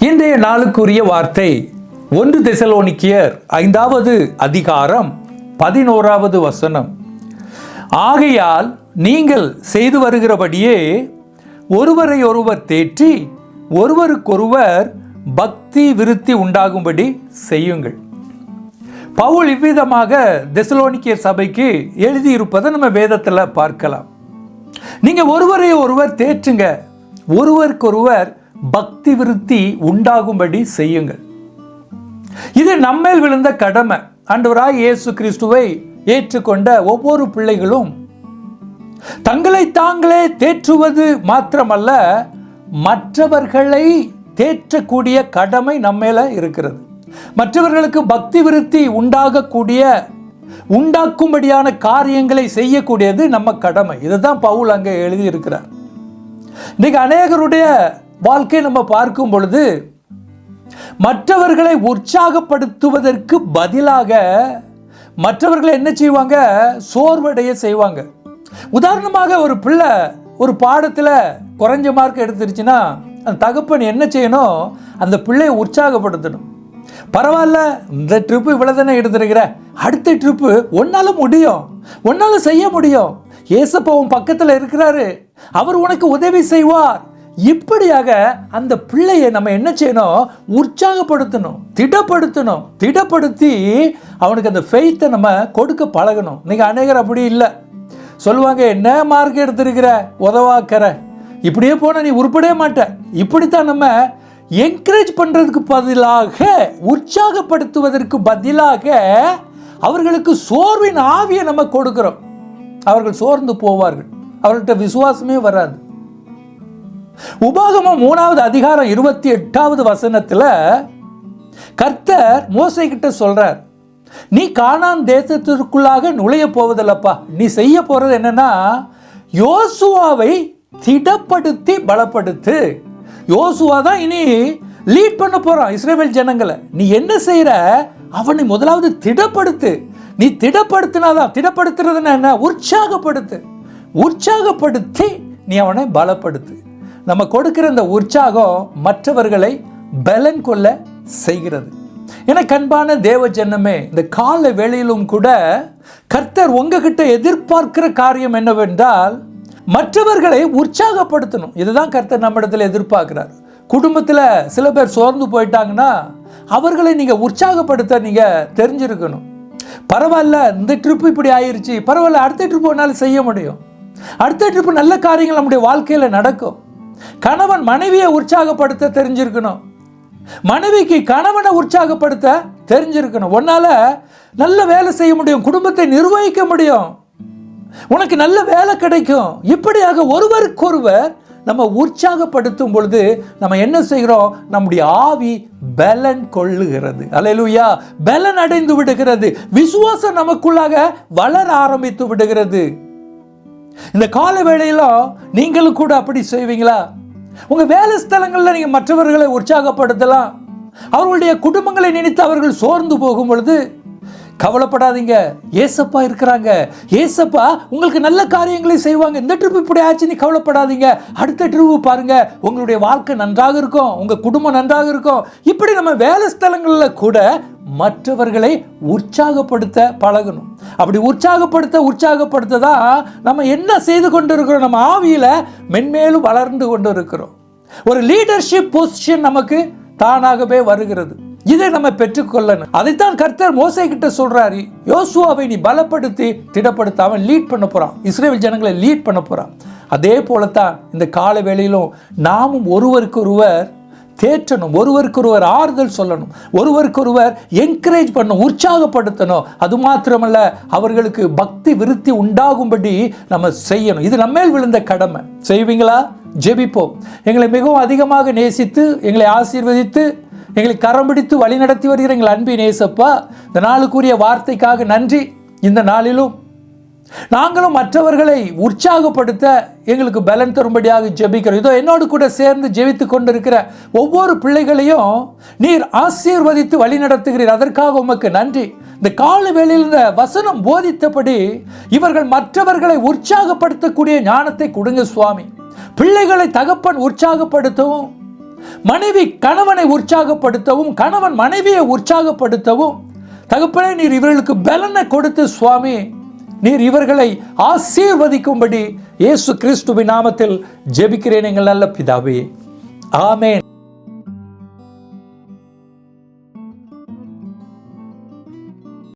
இன்றைய நாளுக்குரிய வார்த்தை ஒன்று திசலோனிக்கியர் ஐந்தாவது அதிகாரம் பதினோராவது வசனம். ஆகையால் நீங்கள் செய்து வருகிறபடியே ஒருவரை ஒருவர் தேற்றி ஒருவருக்கொருவர் பக்தி விருத்தி உண்டாகும்படி செய்யுங்கள். பவுல் இவ்விதமாக தெசலோனிக்கியர் சபைக்கு எழுதியிருப்பதை நம்ம வேதத்தில் பார்க்கலாம். நீங்கள் ஒருவரை ஒருவர் தேற்றுங்க. ஒருவருக்கொருவர் பக்தி விருத்தி உண்டாகும்படி செய்யுங்கள். இது நம்மேல் விழுந்த கடமை. அன்றுவராய் இயேசு கிறிஸ்துவை ஏற்றுக்கொண்ட ஒவ்வொரு பிள்ளைகளும் தங்களை தாங்களே தேற்றுவது மாத்திரமல்ல மற்றவர்களை தேற்றக்கூடிய கடமை நம்மேல இருக்கிறது. மற்றவர்களுக்கு பக்தி விருத்தி உண்டாகக்கூடிய உண்டாக்கும்படியான காரியங்களை செய்யக்கூடியது நம்ம கடமை. இதுதான் பவுல் அங்கே எழுதியிருக்கிறார். இன்னைக்கு அநேகருடைய வாழ்க்கை நம்ம பார்க்கும் பொழுது மற்றவர்களை உற்சாகப்படுத்துவதற்கு பதிலாக மற்றவர்களை என்ன செய்வாங்க? சோர்வடைய செய்வாங்க. உதாரணமாக ஒரு பிள்ளை ஒரு பாடத்தில் குறைஞ்ச மார்க் எடுத்துருச்சுன்னா அந்த தகப்பன் என்ன செய்யணும்? அந்த பிள்ளையை உற்சாகப்படுத்தணும். பரவாயில்ல இந்த ட்ரிப்பு இவ்வளோ தானே எடுத்துருக்கிற? அடுத்த ட்ரிப்பு ஒன்னால முடியும். ஒன்னால செய்ய முடியும். ஏசப்பா உன் பக்கத்தில் இருக்கிறாரு. அவர் உனக்கு உதவி செய்வார். இப்படியாக அந்த பிள்ளையை நம்ம என்ன செய்யணும்? உற்சாகப்படுத்தணும் திடப்படுத்தணும் திடப்படுத்தி அவனுக்கு அந்த ஃபெய்த்தை நம்ம கொடுக்க பழகணும். நீங்கள் அநேகர் அப்படி இல்லை. சொல்லுவாங்க என்ன மார்க் எடுத்திருக்கிற? உதவாக்கிற. இப்படியே போனால் நீ உருப்படவே மாட்ட. இப்படித்தான் நம்ம என்கரேஜ் பண்ணுறதுக்கு பதிலாக உற்சாகப்படுத்துவதற்கு பதிலாக அவர்களுக்கு சோர்வின் ஆவியை நம்ம கொடுக்குறோம். அவர்கள் சோர்ந்து போவார்கள். அவர்கள்ட்ட விசுவாசமே வராது. உபாகமம் மூணாவது அதிகாரம் இருபத்தி எட்டாவது வசனத்தில் கர்த்தர் மோசை கிட்ட சொல்றார் நீ கானான் தேசத்திற்குள்ளாக நுழைய போவதில்லப்பா. நீ செய்ய போறது என்னன்னா யோசுவாவை திடப்படுத்தி பலப்படுத்து. யோசுவா தான் இனி லீட் பண்ண போறான் இஸ்ரேவேல் ஜனங்களை. நீ என்ன செய்யற அவனை முதலாவது திடப்படுத்து. நீ திடப்படுத்தினாதான் திடப்படுத்துறதுன்னா என்ன? உற்சாகப்படுத்து. உற்சாகப்படுத்தி நீ அவனை பலப்படுத்து. நம்ம கொடுக்கிற இந்த உற்சாகம் மற்றவர்களை பலன் கொள்ள செய்கிறது. என கண்பான தேவ ஜனமே இந்த கால வேளையிலும் கூட கர்த்தர் உங்ககிட்ட எதிர்பார்க்கிற காரியம் என்னவென்றால் மற்றவர்களை உற்சாகப்படுத்தணும். இதுதான் கர்த்தர் நம்மிடத்தில் எதிர்பார்க்கிறார். குடும்பத்தில் சில பேர் சோர்ந்து போயிட்டாங்கன்னா அவர்களை நீங்கள் உற்சாகப்படுத்த நீங்கள் தெரிஞ்சிருக்கணும். பரவாயில்ல இந்த ட்ரிப் இப்படி ஆயிடுச்சு பரவாயில்ல அடுத்த ட்ரிப் ஒன்றால் செய்ய முடியும். அடுத்த ட்ரிப் நல்ல காரியங்கள் நம்முடைய வாழ்க்கையில் நடக்கும். கணவன் மனைவியை உற்சாகப்படுத்த தெரிஞ்சிருக்கணும். மனைவிக்கு கணவனை உற்சாகப்படுத்த தெரிஞ்சிருக்கணும். உன்னால நல்ல வேலை செய்ய முடியும் குடும்பத்தை நிர்வகிக்க முடியும். உனக்கு நல்ல வேலை கிடைக்கும். இப்படியாக ஒருவருக்கொருவர் நம்ம உற்சாகப்படுத்தும் பொழுது நம்ம என்ன செய்கிறோம்? நம்முடைய ஆவி பலன் கொள்ளுகிறது. அலையலூயா பலன் அடைந்து விடுகிறது. விசுவாசம் நமக்குள்ளாக வளர ஆரம்பித்து விடுகிறது. இந்த கால வேளையிலும் நீங்களும் கூட அப்படி செய்வீங்களா? உங்க வேலை ஸ்தலங்களில் நீங்க மற்றவர்களை உற்சாகப்படுத்தலாம். அவர்களுடைய குடும்பங்களை நினைத்து அவர்கள் சோர்ந்து போகும் பொழுது கவலைப்படாதீங்க. ஏசப்பா இருக்கிறாங்க. ஏசப்பா உங்களுக்கு நல்ல காரியங்களை செய்வாங்க. இந்த ட்ரிப் இப்படி ஆச்சு நீ கவலைப்படாதீங்க. அடுத்த ட்ரிப்பு பாருங்க. உங்களுடைய வாழ்க்கை நன்றாக இருக்கும். உங்க குடும்பம் நன்றாக இருக்கும். இப்படி நம்ம வேலை ஸ்தலங்களில் கூட மற்றவர்களை உற்சாகப்படுத்த பழகணும். அப்படி உற்சாகப்படுத்த உற்சாகப்படுத்த தான் நம்ம என்ன செய்து கொண்டு இருக்கிறோம் நம்ம ஆவியில் மென்மேலும் வளர்ந்து கொண்டு இருக்கிறோம் ஒரு லீடர்ஷிப் பொசிஷன் நமக்கு தானாகவே வருகிறது. இதை நம்ம பெற்றுக்கொள்ளணும். அதைத்தான் கர்த்தர் மோசை கிட்ட சொல்றாரு. யோசுவாவை நீ பலப்படுத்தி திடப்படுத்த அவன் லீட் பண்ண போறான். இஸ்ரேல் ஜனங்களை லீட் பண்ண போறான். அதே போலத்தான் இந்த கால வேளையிலும் நாமும் ஒருவருக்கொருவர் தேற்றணும். ஒருவருக்கொருவர் ஆறுதல் சொல்லணும். ஒருவருக்கொருவர் என்கரேஜ் பண்ணணும் உற்சாகப்படுத்தணும். அது மாத்திரமல்ல அவர்களுக்கு பக்தி விருத்தி உண்டாகும்படி நம்ம செய்யணும். இது நம்மேல் விழுந்த கடமை. செய்வீங்களா? ஜெபிப்போம். எங்களை மிகவும் அதிகமாக நேசித்து எங்களை ஆசீர்வதித்து எங்களை கரம் பிடித்து வழி நடத்தி வருகிற எங்கள் அன்பி நேசப்பா இந்த நாளுக்குரிய வார்த்தைக்காக நன்றி. இந்த நாளிலும் நாங்களும் மற்றவர்களை உற்சாகப்படுத்த எங்களுக்கு பலன் தரும்படியாக ஜெபிக்கிறோம். இதோ என்னோடு கூட சேர்ந்து ஜெபித்து கொண்டிருக்கிற ஒவ்வொரு பிள்ளைகளையும் நீர் ஆசீர்வதித்து வழி நடத்துகிறீர். அதற்காக உமக்கு நன்றி. இந்த கால வேளையில் இந்த வசனம் போதித்தபடி இவர்கள் மற்றவர்களை உற்சாகப்படுத்தக்கூடிய ஞானத்தை கொடுங்க சுவாமி. பிள்ளைகளை தகப்பன் உற்சாகப்படுத்தவும் மனைவி கணவனை உற்சாகப்படுத்தவும் கணவன் மனைவியை உற்சாகப்படுத்தவும். தகப்பனே நீர் இவர்களுக்கு பலனை கொடுத்து சுவாமி. நீர் இவர்களை ஆசீர்வதிக்கும்படி இயேசு கிறிஸ்துவின் நாமத்தில் ஜெபிக்கிறேன் எங்கள் நல்ல பிதாவே. ஆமேன்.